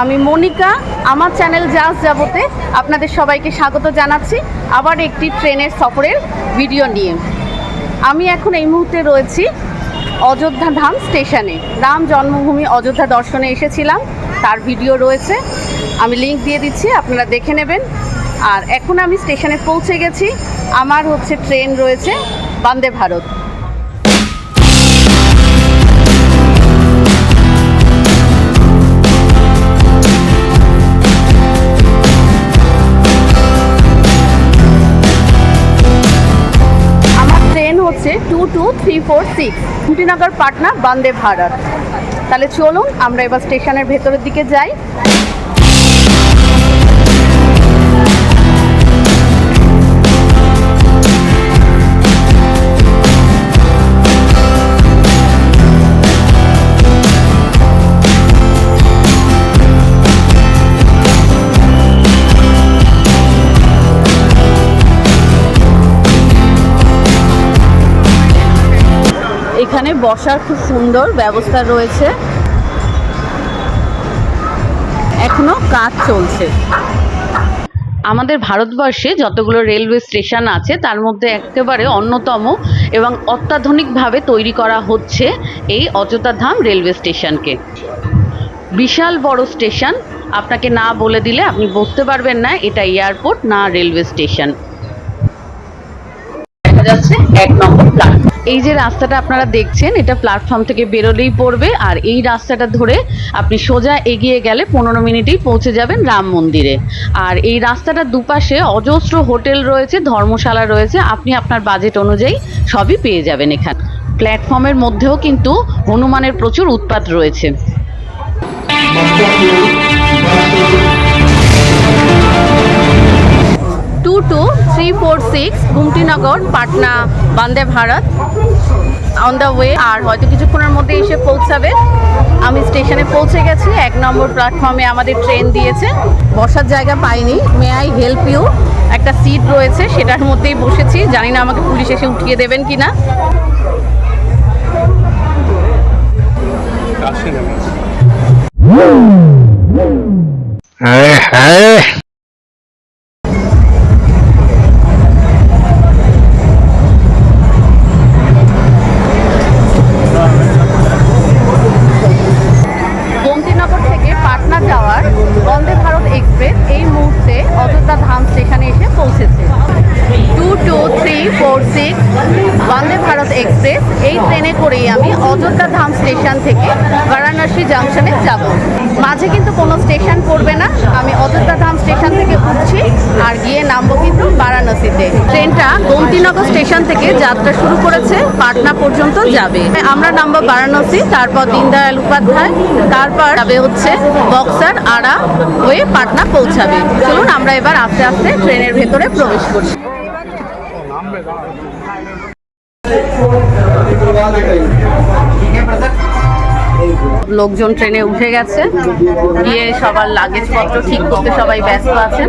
আমি মনিকা, আমার চ্যানেল জাস যাবতে আপনাদের সবাইকে স্বাগত জানাচ্ছি আবার একটি ট্রেনের সফরের ভিডিও নিয়ে। আমি এখন এই মুহূর্তে রয়েছি অযোধ্যা ধাম স্টেশনে। রাম জন্মভূমি অযোধ্যা দর্শনে এসেছিলাম, তার ভিডিও রয়েছে। আমি লিংক দিয়ে দিচ্ছি, আপনারা দেখে নেবেন। আর এখন আমি স্টেশনে পৌঁছে গেছি, আমার হচ্ছে ট্রেন রয়েছে বন্দে ভারত। হচ্ছে two two three four six Gomtinagar Patna, Vande Bharat. তাহলে চলুন, আমরা এবার স্টেশনের ভেতরের দিকে যাই। এখানে বসার খুব সুন্দর ব্যবস্থা রয়েছে। এখনও কাজ চলছে। আমাদের ভারতবর্ষে যতগুলো রেলওয়ে স্টেশন আছে, তার মধ্যে একেবারে অন্যতম এবং অত্যাধুনিকভাবে তৈরি করা হচ্ছে এই অযোধ্যা ধাম রেলওয়ে স্টেশনকে। বিশাল বড় স্টেশন, আপনাকে না বলে দিলে আপনি বুঝতে পারবেন না, এটা এয়ারপোর্ট না রেলওয়ে স্টেশন। যাচ্ছে এক নম্বর প্ল্যাটফর্ম এই যে রাস্তাটা আপনারা দেখছেন এটা প্ল্যাটফর্ম থেকে বেরোলেই পড়বে আর এই রাস্তাটা ধরে আপনি সোজা এগিয়ে গেলে পনেরো মিনিটেই পৌঁছে যাবেন রাম মন্দিরে। আর এই রাস্তাটার দুপাশে অজস্র হোটেল রয়েছে ধর্মশালা রয়েছে আপনি আপনার বাজেট অনুযায়ী সবই পেয়ে যাবেন এখানে। প্ল্যাটফর্মের মধ্যেও কিন্তু হনুমানের প্রচুর উৎপাত রয়েছে। Two two three four six Gomtinagar Patna Vande Bharat on the way আর হয়তো কিছুক্ষণের মধ্যে এসে পৌঁছাবে। আমি স্টেশনে পৌঁছে গেছি। এক নম্বর প্ল্যাটফর্মে আমাদের ট্রেন দিয়েছে। বসার জায়গা পাইনি। মে আই হেল্প ইউ একটা সিট রয়েছে, সেটার মধ্যেই বসেছি। জানি না আমাকে পুলিশ এসে উঠিয়ে দেবেন কি না হ্যাঁ হ্যাঁ। বন্দে ভারত এক্সপ্রেস, এই ট্রেনে করেই আমি অযোধ্যা ধাম স্টেশন থেকে বারাণসী জাংশনে যাব। মাঝে কিন্তু কোনো স্টেশন পড়বে না, আমি অযোধ্যা ধাম স্টেশন থেকে উঠছি আর গিয়ে নামবো কিন্তু বারাণসীতে। ট্রেনটা গোমতীনগর স্টেশন থেকে যাত্রা শুরু করেছে, পাটনা পর্যন্ত যাবে। আমরা নামবো বারাণসী, তারপর দীনদয়াল উপাধ্যায়, তারপর যাবে হচ্ছে বক্সার আড়া হয়ে পাটনা পৌঁছাবে। চলুন আমরা এবার আস্তে আস্তে ট্রেনের ভেতরে প্রবেশ করি। লোকজন ট্রেনে উঠে গেছে। গিয়ে সবার লাগেজ পত্র ঠিক করতে সবাই ব্যস্ত আছেন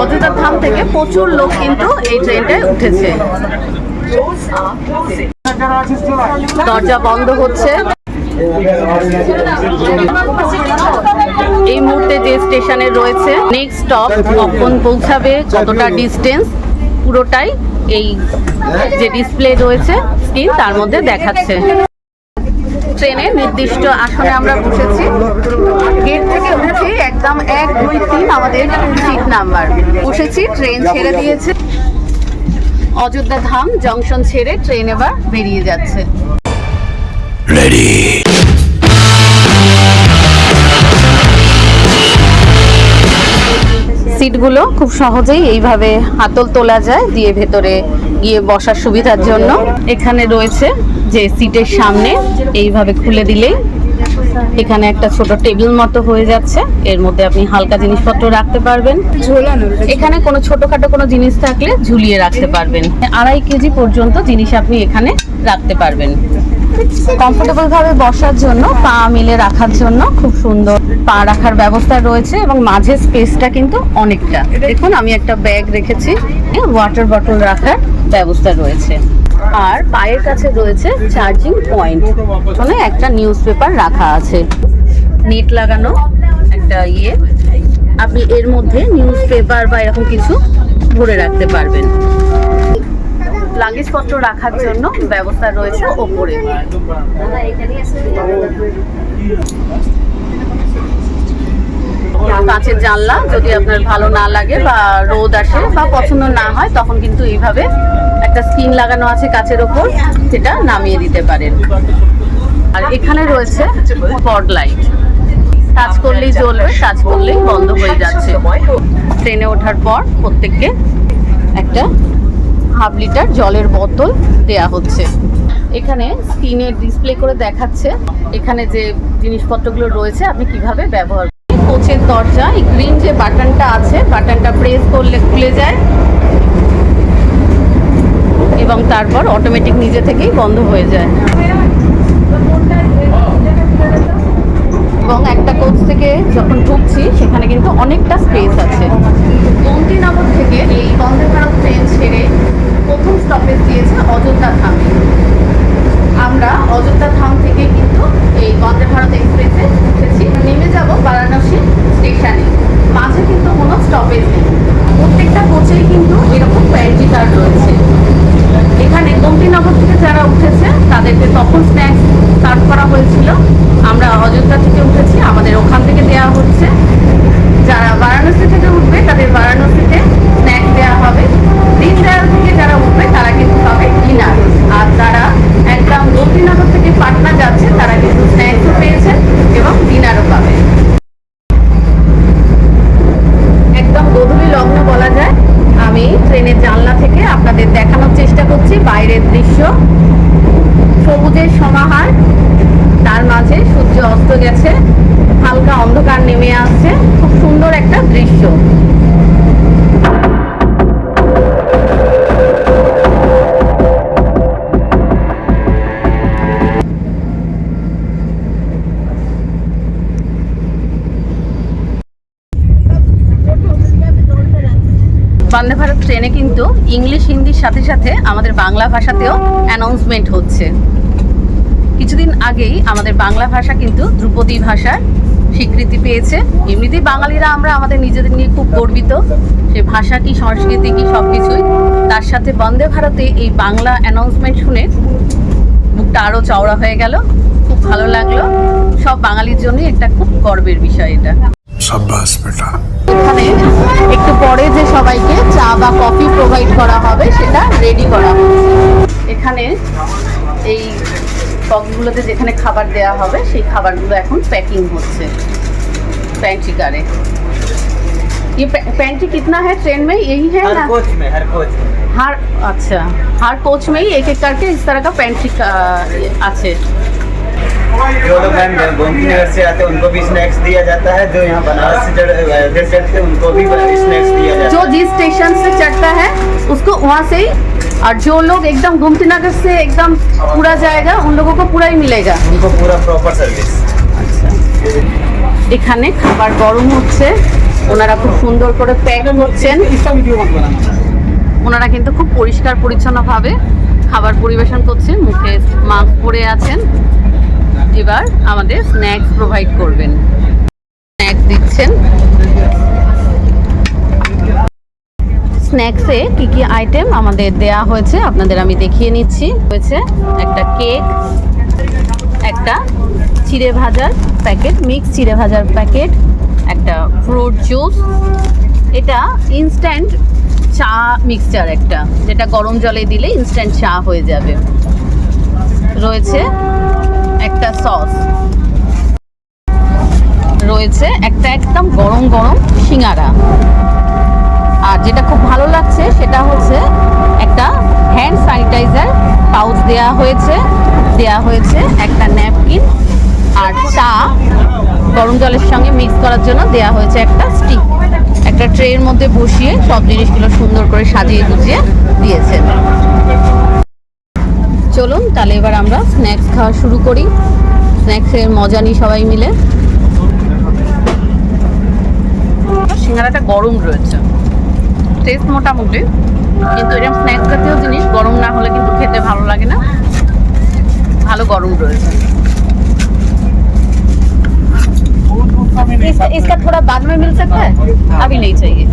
অযোধ্যা ধাম থেকে প্রচুর লোক কিন্তু এই ট্রেনটায় উঠেছে। দরজা বন্ধ হচ্ছে। এই মুহূর্তে যে স্টেশনে রয়েছে নেক্সট স্টপ কখন পৌঁছাবে, কতটা ডিস্টেন্স পুরোটাই এই যে ডিসপ্লে রয়েছে স্ক্রিন তার মধ্যে দেখাচ্ছে। ট্রেনে নির্দিষ্ট আসনে আমরা বসেছি। গেট থেকে উঠে একদম এক, দুই, তিন আমাদের সিট নাম্বার বসেছি ট্রেন ছেড়ে দিয়েছে। অযোধ্যা ধাম জংশন ছেড়ে ট্রেন এবার বেরিয়ে যাচ্ছে। রেডি সিটগুলো খুব সহজেই এইভাবে হাতল তোলা যায় দিয়ে ভেতরে গিয়ে বসার সুবিধার জন্য। এখানে রয়েছে যে সিটের সামনে এইভাবে খুলে দিলেই এখানে একটা ছোট টেবিল মতো হয়ে যাচ্ছে। এর মধ্যে আপনি হালকা জিনিসপত্র রাখতে পারবেন। এখানে কোনো ছোটখাটো কোনো জিনিস থাকলে ঝুলিয়ে রাখতে পারবেন। আড়াই কেজি পর্যন্ত জিনিস আপনি এখানে রাখতে পারবেন। কমফোর্টেবল ভাবে বসার জন্য, পা মিলে রাখার জন্য খুব সুন্দর পা রাখার ব্যবস্থা রয়েছে এবং মাঝে স্পেসটা কিন্তু অনেকটা। দেখুন, আমি একটা ব্যাগ রেখেছি ওয়াটার বটল রাখার ব্যবস্থা রয়েছে। আর পায়ের কাছে রয়েছে চার্জিং পয়েন্ট মানে একটা নিউজ পেপার রাখা আছে। নেট লাগানো একটা ইয়ে আপনি এর মধ্যে নিউজ পেপার বা এরকম কিছু ভরে রাখতে পারবেন। লাগেজপত্র রাখার জন্য ব্যবস্থা রয়েছে ওপরে। কাঁচের জানলা, যদি আপনার ভালো না লাগে বা রোদ আসে বা পছন্দ না হয়, তখন কিন্তু এইভাবে একটা স্ক্রিন লাগানো আছে কাঁচের ওপর, সেটা নামিয়ে দিতে পারেন। আর এখানে রয়েছে ফগ লাইট। কাজ করলেই জ্বলবে কাজ করলেই বন্ধ হয়ে যাচ্ছে। ট্রেনে ওঠার পর প্রত্যেককে একটা হাফ লিটার জলের বোতল দেয়া হচ্ছে। এখানে স্ক্রিনে ডিসপ্লে করে দেখাচ্ছে এখানে যে জিনিসপত্রগুলো রয়েছে, আপনি কীভাবে ব্যবহার। কোচের দরজা, এই গ্রিন যে বাটনটা আছে বাটনটা প্রেস করলে খুলে যায় এবং তারপর অটোমেটিক নিজে থেকেই বন্ধ হয়ে যায়। এবং একটা কোচ থেকে যখন ঢুকছি, সেখানে কিন্তু অনেকটা স্পেস আছে। বঙ্কিনগর থেকে এই বন্দে ভারত ট্রেন ছেড়ে প্রথম স্টপেজ দিয়েছে অযোধ্যা ধামে আমরা অযোধ্যা ধাম থেকে কিন্তু এই বন্দে ভারত এক্সপ্রেসে উঠেছি। নেমে যাব বারাণসী স্টেশনে মাঝে কিন্তু কোনো স্টপেজ নেই। প্রত্যেকটা কোচেই কিন্তু এরকম প্যান্টি কার্ড রয়েছে। এখানে গমতিনগর থেকে যারা উঠেছে, তাদেরকে তখন স্ন্যাক্স সার্ভ করা হয়েছিল। আমরা অযোধ্যা থেকে উঠেছি, আমাদের ওখান থেকে দেওয়া হচ্ছে। যারা বারাণসী থেকে উঠবে, তাদের বারাণসীতে স্ন্যাক্স দেওয়া হবে। থেকে যারা তারা কিন্তু পাবে ডিনার আর যারা একদম গমতিনগর থেকে পাটনা যাচ্ছে, তারা কিন্তু স্ন্যাক্সও পেয়েছে এবং ডিনারও পাবে। একদম গধূলি লগ্ন বলা যায়। আমি ট্রেনের জানলা থেকে আপনাদের দেখানোর চেষ্টা করছি, বাইরের দৃশ্য। সবুজের সমাহার, তার মাঝে সূর্য অস্ত গেছে, হালকা অন্ধকার নেমে আসছে। খুব সুন্দর একটা দৃশ্য। কিন্তু ইংলিশ, হিন্দির সাথে সাথে আমাদের বাংলা ভাষাতেও অ্যানাউন্সমেন্ট হচ্ছে। কিছুদিন আগেই আমাদের বাংলা ভাষা কিন্তু ধ্রুপদী ভাষার স্বীকৃতি পেয়েছে। এমনিতেই বাঙালিরা আমরা আমাদের নিজেদের নিয়ে খুব গর্বিত। সে ভাষা কি, সংস্কৃতি কি সব কিছুই তার সাথে বন্দে ভারতে এই বাংলা অ্যানাউন্সমেন্ট শুনে বুকটা আরও চওড়া হয়ে গেল। খুব ভালো লাগল। সব বাঙালির জন্যই একটা খুব গর্বের বিষয় এটা। शाबाश बेटा এখানে একটু পরে যে সবাইকে চা বা কফি প্রোভাইড করা হবে সেটা রেডি করা হচ্ছে এখানে এই বক্সগুলোতে যেখানে খাবার দেওয়া হবে সেই খাবারগুলো এখন প্যাকিং হচ্ছে पैंट्री कारे ये पैंट्री कितना है ट्रेन में यही है हर ना कोच में हर कोच में हर अच्छा हर कोच में ही एक एक करके इस तरह का पैंट्री का ये अच्छे जो लोग मैम गोमती नगर से आते हैं उनको भी स्नैक्स दिया जाता है जो यहाँ बनारस से चढ़ इधर चढ़ते हैं उनको भी स्नैक्स दिया जाता जो जिस स्टेशन से चढ़ता है उसको वहाँ से ही और जो लोग एकदम गुमती नगर से एकदम पूरा जाएगा उन लोगों को पूरा ही मिलेगा है उनको पूरा प्रॉपर सर्विस আচ্ছা এখানে খাবার গরম হচ্ছে ওনারা খুব সুন্দর করে প্যাক করছেন ওনারা কিন্তু খুব পরিষ্কার পরিচ্ছন্নভাবে খাবার পরিবেশন করছেন মুখে মাস্ক পরে আছেন এবার আমাদের স্ন্যাক্স প্রোভাইড করবেন। স্ন্যাক্স দিচ্ছেন। স্ন্যাক্সে কি কি আইটেম আমাদের দেয়া হয়েছে, আপনাদের আমি দেখিয়ে নিচ্ছি। হয়েছে একটা কেক একটা চিড়ে ভাজার প্যাকেট মিক্স চিড়ে ভাজার প্যাকেট একটা ফ্রুট জুস এটা ইনস্ট্যান্ট চা মিক্সচার একটা, যেটা গরম জলে দিলে ইনস্ট্যান্ট চা হয়ে যাবে। রয়েছে একটা সস। রয়েছে একটা একদম গরম গরম সিঙ্গারা। আর যেটা খুব ভালো লাগছে সেটা হচ্ছে একটা হ্যান্ড স্যানিটাইজার পাউচ দেয়া হয়েছে। দেয়া হয়েছে একটা ন্যাপকিন আর চা গরম জলের সঙ্গে মিক্স করার জন্য দেয়া হয়েছে একটা স্টিক একটা ট্রের মধ্যে বসিয়ে সব জিনিসগুলো সুন্দর করে সাজিয়ে গুছিয়ে দিয়েছেন। চলুন তাহলে এবার আমরা স্ন্যাক্স খাওয়া শুরু করি স্ন্যাক্সের মজা নিই সবাই মিলে সিঙ্গারাটা গরম রয়েছে টেস্ট মোটামুটি কিন্তু এরকম স্ন্যাক্স জাতীয় জিনিস গরম না হলে কিন্তু খেতে ভালো লাগে না ভালো গরম রয়েছে इसका, इसका थोड़ा बाद में मिल सकता है अभी नहीं चाहिए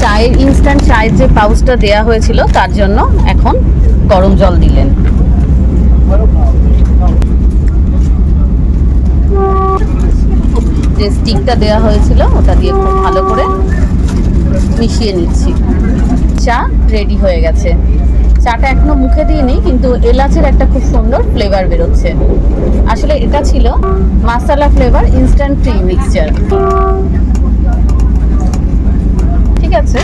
চায়ের ইনস্ট্যান্ট চায়ের যে পাউচটা দেয়া হয়েছিল তার জন্য এখন গরম জল দিলেন। যে স্টিকটা দেওয়া হয়েছিল, ওটা দিয়ে খুব ভালো করে মিশিয়ে নিচ্ছি। চা রেডি হয়ে গেছে। চাটা এখনও মুখে দিইনি, কিন্তু এলাচের একটা খুব সুন্দর ফ্লেভার বেরোচ্ছে। আসলে এটা ছিল মাসালা ফ্লেভার ইনস্ট্যান্ট টি মিক্সচার ঠিক আছে?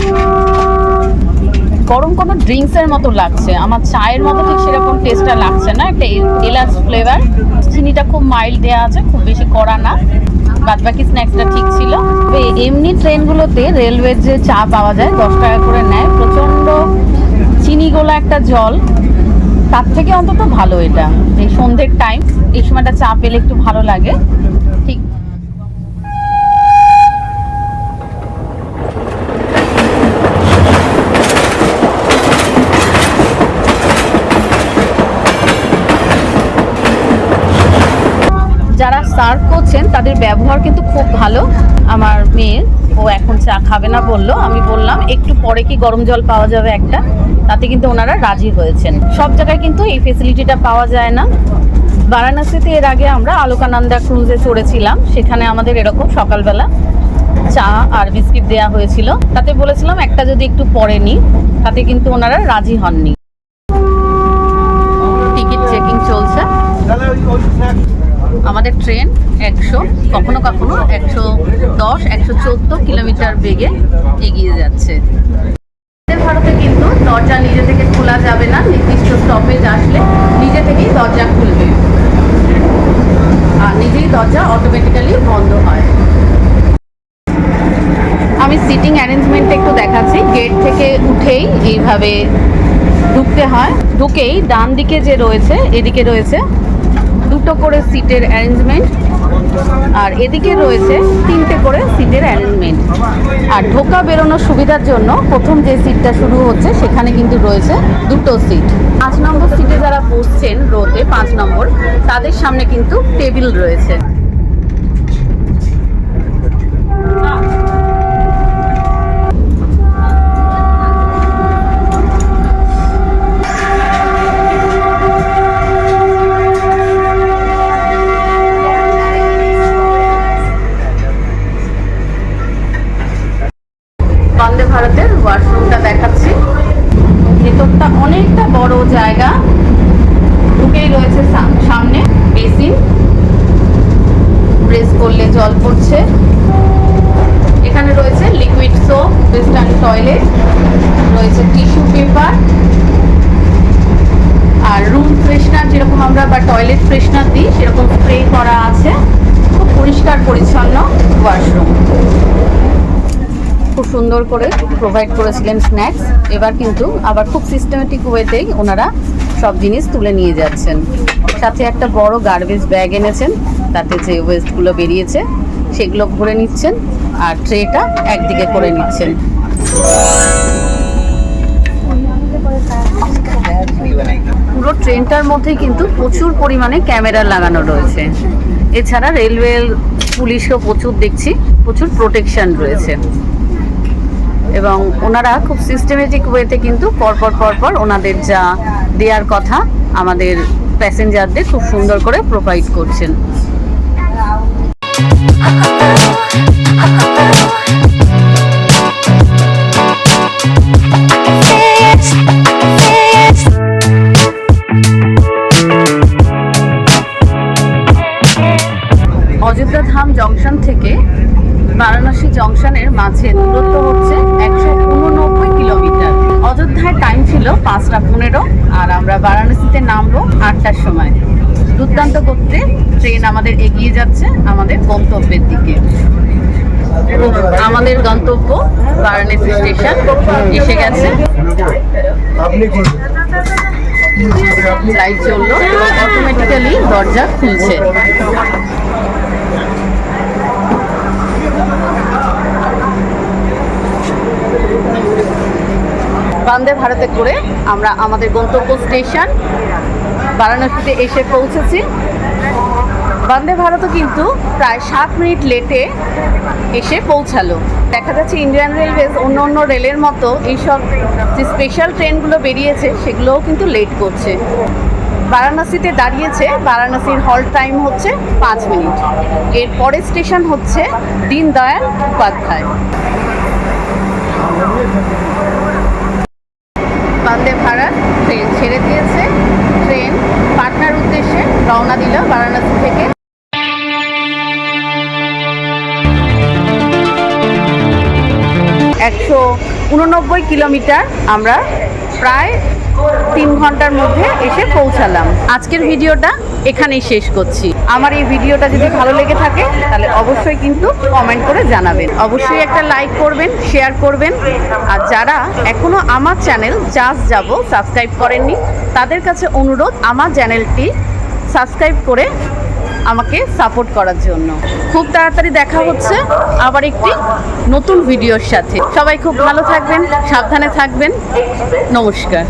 গরম কোনো ড্রিঙ্কসের মতো লাগছে। আমার চায়ের মতো ঠিক সেরকম টেস্টটা লাগছে না। একটা এলাচ ফ্লেভার চিনিটা খুব মাইল্ড দেওয়া আছে, খুব বেশি কড়া না। বাদ বাকি স্ন্যাক্সটা ঠিক ছিল। এমনি ট্রেনগুলোতে রেলওয়ের যে চা পাওয়া যায়, দশ টাকা করে নেয়। প্রচণ্ড চিনি গোলা একটা জল। তার থেকে অন্তত ভালো এটা। এই সন্ধ্যের টাইম এই সময়টা চা পেলে একটু ভালো লাগে ঠিক যারা সার্ভ করছেন তাদের ব্যবহার কিন্তু খুব ভালো, আমার মেয়ের। ও এখন চা খাবে না বলল। আমি বললাম, একটু পরে কি গরম জল পাওয়া যাবে একটা? তাতে কিন্তু ওনারা রাজি হয়েছেন। সব জায়গায় কিন্তু এই ফেসিলিটিটা পাওয়া যায় না। বারাণসীতে এর আগে আমরা আলোকানন্দা ক্রুজে চড়েছিলাম। সেখানে আমাদের এরকম সকালবেলা চা আর বিস্কিট দেওয়া হয়েছিল। তাতে বলেছিলাম, একটা যদি একটু পরে নিই তাতে কিন্তু ওনারা রাজি হননি। টিকিট চেকিং চলছে। আমাদের ট্রেন একশো, কখনো কখনো একশো দশ, একশো চোদ্দ কিলোমিটার বেগে এগিয়ে যাচ্ছে। ভারতে কিন্তু দরজা নিজে থেকে খোলা যাবে না, নির্দিষ্ট স্টপেজ আসলে নিজে থেকেই দরজা খুলবে। আর নিজেই দরজা অটোমেটিক্যালি বন্ধ হয়। আমি সিটিং অ্যারেঞ্জমেন্ট একটু দেখাচ্ছি। গেট থেকে উঠেই এইভাবে ঢুকতে হয়। ঢুকেই ডান দিকে যে রয়েছে, এদিকে রয়েছে দুটো করে সিটের অ্যারেঞ্জমেন্ট আর এদিকে রয়েছে তিনটে করে সিটের অ্যারেঞ্জমেন্ট আর ঢোকা বেরোনোর সুবিধার জন্য প্রথম যে সিটটা শুরু হচ্ছে, সেখানে কিন্তু রয়েছে দুটো সিট পাঁচ নম্বর সিটে যারা বসছেন রোতে, পাঁচ নম্বর, তাদের সামনে কিন্তু টেবিল রয়েছে। ওয়েস্টার্ন রয়েছে টিস্যু পেপার আর রুম ফ্রেশনার যেরকম আমরা বা টয়লেট ফ্রেশনার দিই, সেরকম স্প্রে করা আছে। খুব পরিষ্কার, পরিচ্ছন্ন ওয়াশরুম। খুব সুন্দর করে প্রোভাইড করেছিলেন স্ন্যাক্স এবার কিন্তু আবার খুব সিস্টেমেটিক ওয়েতেই ওনারা সব জিনিস তুলে নিয়ে যাচ্ছেন। সাথে একটা বড় গার্বেজ ব্যাগ এনেছেন, তাতে যে ওয়েস্টগুলো বেরিয়েছে, সেগুলো ভরে নিচ্ছেন, আর ট্রেটা একদিকে করে নিচ্ছেন। পুরো ট্রেনটার মধ্যে কিন্তু প্রচুর পরিমাণে ক্যামেরা লাগানো রয়েছে। এছাড়া রেলওয়ে পুলিশও প্রচুর দেখছি, প্রচুর প্রোটেকশন রয়েছে। এবং ওনারা খুব সিস্টেমেটিক ওয়েতে কিন্তু পরপর পরপর ওনাদের যা দেওয়ার কথা আমাদের প্যাসেঞ্জারদের খুব সুন্দর করে প্রোভাইড করছেন। আর আমরা বারাণসীতে নামবো আটটার সময়। দুর্দান্ত করতে ট্রেন আমাদের এগিয়ে যাচ্ছে আমাদের গন্তব্যের দিকে। আমাদের গন্তব্য বারাণসী স্টেশন এসে গেছে। লাইট চলল। অটোমেটিক্যালি দরজা খুলছে। বন্দে ভারতে করে আমরা আমাদের গন্তব্য স্টেশন বারাণসীতে এসে পৌঁছেছি। বন্দে ভারতও কিন্তু প্রায় সাত মিনিট লেটে এসে পৌঁছালো। দেখা যাচ্ছে ইন্ডিয়ান রেলওয়েজ অন্য অন্য রেলের মতো এইসব যে স্পেশাল ট্রেনগুলো বেরিয়েছে, সেগুলোও কিন্তু লেট করছে। বারাণসীতে দাঁড়িয়েছে, বারাণসীর হল টাইম হচ্ছে পাঁচ মিনিট। এর পরের স্টেশন হচ্ছে দীনদয়াল উপাধ্যায়। বন্দে ট্রেন ছেড়ে দিয়েছে। ট্রেন পাটনার উদ্দেশ্যে রওনা দিল বারাণসী থেকে। একশো উননব্বই কিলোমিটার আমরা প্রায় তিন ঘণ্টার মধ্যে এসে পৌঁছালাম। আজকের ভিডিওটা এখানেই শেষ করছি। আমার এই ভিডিওটা যদি ভালো লেগে থাকে, তাহলে অবশ্যই কিন্তু কমেন্ট করে জানাবেন। অবশ্যই একটা লাইক করবেন শেয়ার করবেন। আর যারা এখনও আমার চ্যানেল চাষ যাব সাবস্ক্রাইব করেননি, তাদের কাছে অনুরোধ, আমার চ্যানেলটি সাবস্ক্রাইব করে আমাকে সাপোর্ট করার জন্য। খুব তাড়াতাড়ি দেখা হচ্ছে। আবার একটি নতুন ভিডিওর সাথে। সবাই খুব ভালো থাকবেন, সাবধানে থাকবেন। নমস্কার।